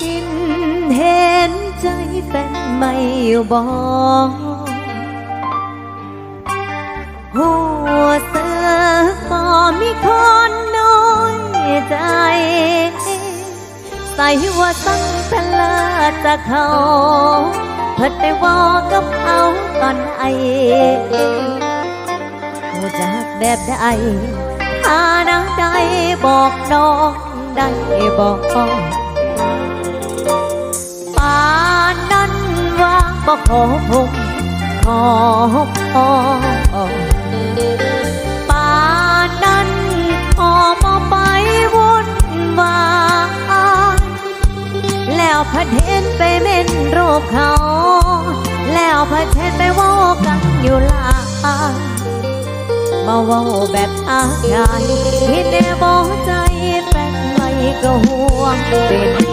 กินเห็นใจแฟนไม่บอยู่บ่หัวเสือก็มีคนน้อยใจ ใส่ว่าสังเพลอจากเขาเพิดไปว่ากับเขาตอนไอรู้จักแบบใดหาหนังใดบอกน้องได้บอก บ่ขอพงขอพอป่านั้นพอมาไปวุ่นวายแล้วพัดเห็นไปเม่นรูปเขา แล้วพัดเห็นไปว่ากันอยู่ลายมาว่าแบบอายายที่แน่บอกใจแฟนไม่ก็ห่วงเป็น